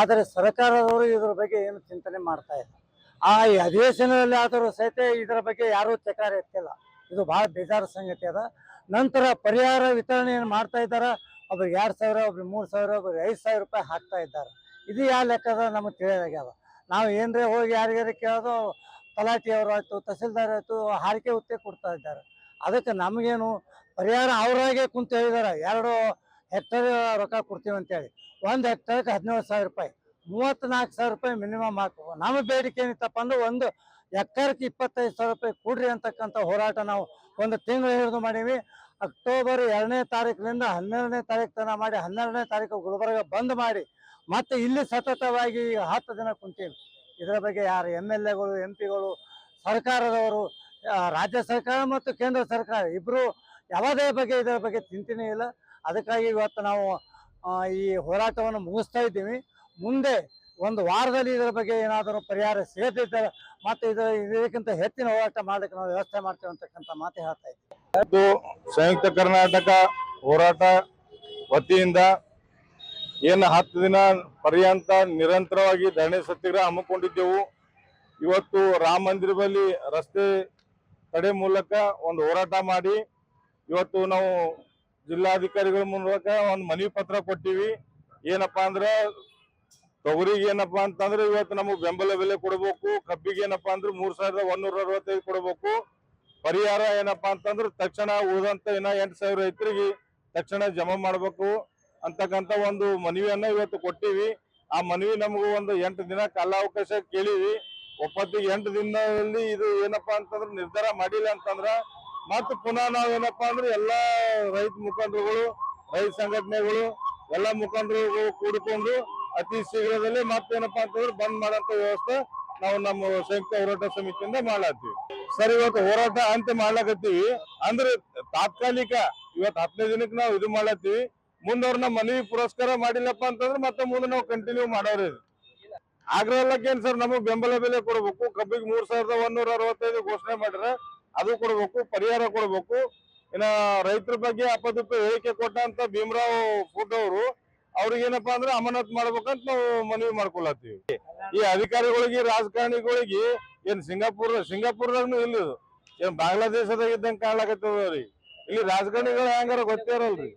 ಆದರೆ ಸರ್ಕಾರದವರು ಇದರ ಬಗ್ಗೆ ಏನು ಚಿಂತನೆ ಮಾಡ್ತಾ ಇಲ್ಲ. ಆ ಅಧಿವೇಶನದಲ್ಲಿ ಆದರೂ ಸಹಿತ ಇದರ ಬಗ್ಗೆ ಯಾರೂ ಚಕಾರ ಎತ್ತಿಲ್ಲ. ಇದು ಬಹಳ ಬೇಜಾರು ಸಂಗತಿ ಅದ. ನಂತರ ಪರಿಹಾರ ವಿತರಣೆಯನ್ನು ಮಾಡ್ತಾ ಇದ್ದಾರೆ? ಒಬ್ರಿಗೆ ಎರಡು ಸಾವಿರ ಒಬ್ರಿಗೆ ಮೂರು ಸಾವಿರ ಒಬ್ರಿಗೆ ಐದು ಸಾವಿರ ರೂಪಾಯಿ ಹಾಕ್ತಾ ಇದ್ದಾರೆ. ಇದು ಯಾವ ಲೆಕ್ಕದ ನಮಗೆ ತಿಳಿಯೋದಾಗ್ಯದ ನಾವು ಏನರೇ ಹೋಗಿ ಯಾರಿಗಾರ ಕೇಳೋದು ತಲಾಟಿಯವರು ಆಯ್ತು, ತಹಸೀಲ್ದಾರ್ ಆಯ್ತು, ಹಾರಿಕೆ ಹುತ್ತೆ ಕೊಡ್ತಾ ಇದ್ದಾರೆ. ಅದಕ್ಕೆ ನಮಗೇನು ಪರಿಹಾರ ಅವರಾಗೆ ಕುಂತು ಹೇಳಿದ್ದಾರೆ ಎರಡು ಹೆಕ್ಟರ್ ರೊಕ್ಕ ಕೊಡ್ತೀವಿ ಅಂತೇಳಿ. ಒಂದು ಹೆಕ್ಟರ್ಗೆ ಹದಿನೇಳು ಸಾವಿರ ರೂಪಾಯಿ. ಮೂವತ್ತ್ನಾಲ್ಕು ಸಾವಿರ ರೂಪಾಯಿ ಮಿನಿಮಮ್ ಹಾಕಬೇಕು ನಮ್ಮ ಬೇಡಿಕೆ ಏನಿತ್ತಪ್ಪ ಅಂದ್ರೆ ಒಂದು ಎಕರೆಗೆ ಇಪ್ಪತ್ತೈದು ಸಾವಿರ ರೂಪಾಯಿ ಕೊಡ್ರಿ ಅಂತಕ್ಕಂಥ ಹೋರಾಟ ನಾವು ಒಂದು ತಿಂಗಳು ಹಿಡಿದು ಮಾಡೀವಿ. ಅಕ್ಟೋಬರ್ ಎರಡನೇ ತಾರೀಕಿನಿಂದ ಹನ್ನೆರಡನೇ ತಾರೀಕು ತನಕ ಮಾಡಿ ಹನ್ನೆರಡನೇ ತಾರೀಕು ಗುಲ್ಬರ್ಗ ಬಂದ್ ಮಾಡಿ ಮತ್ತೆ ಇಲ್ಲಿ ಸತತವಾಗಿ ಹತ್ತು ದಿನ ಕುಂತೀವಿ. ಇದರ ಬಗ್ಗೆ ಯಾರು ಎಂ ಎಲ್ ಎಗಳು, ಎಂ ಪಿಗಳು, ಸರ್ಕಾರದವರು ರಾಜ್ಯ ಸರ್ಕಾರ ಮತ್ತು ಕೇಂದ್ರ ಸರ್ಕಾರ ಇಬ್ಬರು ಯಾವುದೇ ಬಗ್ಗೆ ಇದರ ಬಗ್ಗೆ ಚಿಂತನೆ ಇಲ್ಲ. ಅದಕ್ಕಾಗಿ ಇವತ್ತು ನಾವು ಈ ಹೋರಾಟವನ್ನು ಮುಗಿಸ್ತಾ ಇದ್ದೀವಿ. ಮುಂದೆ ಒಂದು ವಾರದಲ್ಲಿ ಇದರ ಬಗ್ಗೆ ಏನಾದರೂ ಪರಿಹಾರ ಸಿಗದಿದ್ದರೆ ಮತ್ತೆ ಇದರ ಇದಕ್ಕಿಂತ ಹೆಚ್ಚಿನ ಹೋರಾಟ ಮಾಡಲಿಕ್ಕೆ ನಾವು ವ್ಯವಸ್ಥೆ ಮಾಡ್ತೇವೆ ಅಂತಕ್ಕಂಥ ಮಾತು ಹೇಳ್ತಾ ಇದ್ದೀವಿ ಇದು ಸಂಯುಕ್ತ ಕರ್ನಾಟಕ ಹೋರಾಟ ವತಿಯಿಂದ ಏನು ಹತ್ತು ದಿನ ಪರ್ಯಂತ ನಿರಂತರವಾಗಿ ಧರಣಿ ಸತ್ಯಾಗ್ರಹ ಹಮ್ಮಿಕೊಂಡಿದ್ದೆವು. ಇವತ್ತು ರಾಮ ಮಂದಿರ ಬಳಿ ರಸ್ತೆ ತಡೆ ಮೂಲಕ ಒಂದು ಹೋರಾಟ ಮಾಡಿ ಇವತ್ತು ನಾವು ಜಿಲ್ಲಾಧಿಕಾರಿಗಳ ಮೂಲಕ ಒಂದು ಮನವಿ ಪತ್ರ ಕೊಟ್ಟಿವಿ. ಏನಪ್ಪಾ ಅಂದ್ರೆ ತೊಗರಿಗೆ ಏನಪ್ಪಾ ಅಂತಂದ್ರೆ ಇವತ್ತು ನಮಗೆ ಬೆಂಬಲ ಬೆಲೆ ಕೊಡಬೇಕು, ಕಬ್ಬಿಗೆ ಏನಪ್ಪಾ ಅಂದ್ರೆ ಮೂರ್ ಸಾವಿರದ ಒಂದೂರ ಅರವತ್ತೈದು ಕೊಡಬೇಕು. ಪರಿಹಾರ ಏನಪ್ಪಾ ಅಂತಂದ್ರೆ ತಕ್ಷಣ ಉಳಿದಂತ ಇನ್ನ ಎಂಟು ಸಾವಿರ ರೈತರಿಗೆ ತಕ್ಷಣ ಜಮಾ ಮಾಡ್ಬೇಕು ಅಂತಕ್ಕಂತ ಒಂದು ಮನವಿಯನ್ನ ಇವತ್ತು ಕೊಟ್ಟಿವಿ. ಆ ಮನವಿ ನಮಗೂ ಒಂದು ಎಂಟು ದಿನ ಕಾಲಾವಕಾಶ ಕೇಳಿವಿ. ಒಪ್ಪತ್ತಿಗೆ ಎಂಟು ದಿನದಲ್ಲಿ ಇದು ಏನಪ್ಪಾ ಅಂತಂದ್ರೆ ನಿರ್ಧಾರ ಮಾಡಿಲ್ಲ ಅಂತಂದ್ರ ಮತ್ತೆ ಪುನಃ ನಾವೇನಪ್ಪ ಅಂದ್ರೆ ಎಲ್ಲಾ ರೈತ ಮುಖಂಡರುಗಳು, ರೈತ ಸಂಘಟನೆಗಳು, ಎಲ್ಲಾ ಮುಖಂಡರು ಕೂಡಿಕೊಂಡು ಅತಿ ಶೀಘ್ರದಲ್ಲಿ ಮತ್ತೇನಪ್ಪಾ ಅಂತಂದ್ರೆ ಬಂದ್ ಮಾಡಂತ ವ್ಯವಸ್ಥೆ ನಾವು ನಮ್ಮ ಸಂಯುಕ್ತ ಹೋರಾಟ ಸಮಿತಿಯಿಂದ ಮಾಡ್ಲಾತೀವಿ ಸರ್, ಇವತ್ತು ಹೋರಾಟ ಅಂತ ಮಾಡ್ಲಾಕತ್ತೀವಿ. ಅಂದ್ರೆ ತಾತ್ಕಾಲಿಕ ಇವತ್ತು ಹತ್ತನೇ ದಿನಕ್ಕೆ ನಾವು ಇದು ಮಾಡ್ಲತ್ತೀವಿ. ಮುಂದವ್ರನ್ನ ಮನವಿ ಪುರಸ್ಕಾರ ಮಾಡಿಲ್ಲಪ್ಪ ಅಂತಂದ್ರೆ ಮತ್ತೆ ಮುಂದೆ ನಾವು ಕಂಟಿನ್ಯೂ ಮಾಡೋರಿ ಆಗ್ರಹಕ್ಕೇನ್ ಸರ್ ನಮಗ್ ಬೆಂಬಲ ಬೆಲೆ ಕೊಡ್ಬೇಕು. ಕಬ್ಬಿಗೆ ಮೂರ್ ಸಾವಿರದ ಒಂದೂರ ಅರವತ್ತೈದು ಘೋಷಣೆ ಮಾಡ್ರ ಅದು ಕೊಡ್ಬೇಕು, ಪರಿಹಾರ ಕೊಡ್ಬೇಕು. ಇನ್ನ ರೈತರ ಬಗ್ಗೆ ಅಪದೂಪ ಹೇಳಿಕೆ ಕೊಟ್ಟಂತ ಭೀಮರಾವ್ ಫೋಟೋ ಅವರು ಅವ್ರಿಗೇನಪ್ಪಾ ಅಂದ್ರೆ ಅಮಾನತ್ ಮಾಡ್ಬೇಕಂತ ನಾವು ಮನವಿ ಮಾಡ್ಕೊಳತ್ತೀವಿ. ಈ ಅಧಿಕಾರಿಗಳಿಗೆ, ರಾಜಕಾರಣಿಗಳಿಗೆ ಏನ್ ಸಿಂಗಾಪುರ, ಸಿಂಗಾಪುರದಾಗ್ನು ಇಲ್ಲ ಏನ್ ಬಾಂಗ್ಲಾದೇಶದಾಗ ಇದ್ದಂಗ ಕಾಣ್ಲಾಕತ್ತದ ಇಲ್ಲಿ ರಾಜಕಾರಣಿಗಳು ಹೆಂಗಾರ ಗೊತ್ತೇ ಇರಲ್ರಿ.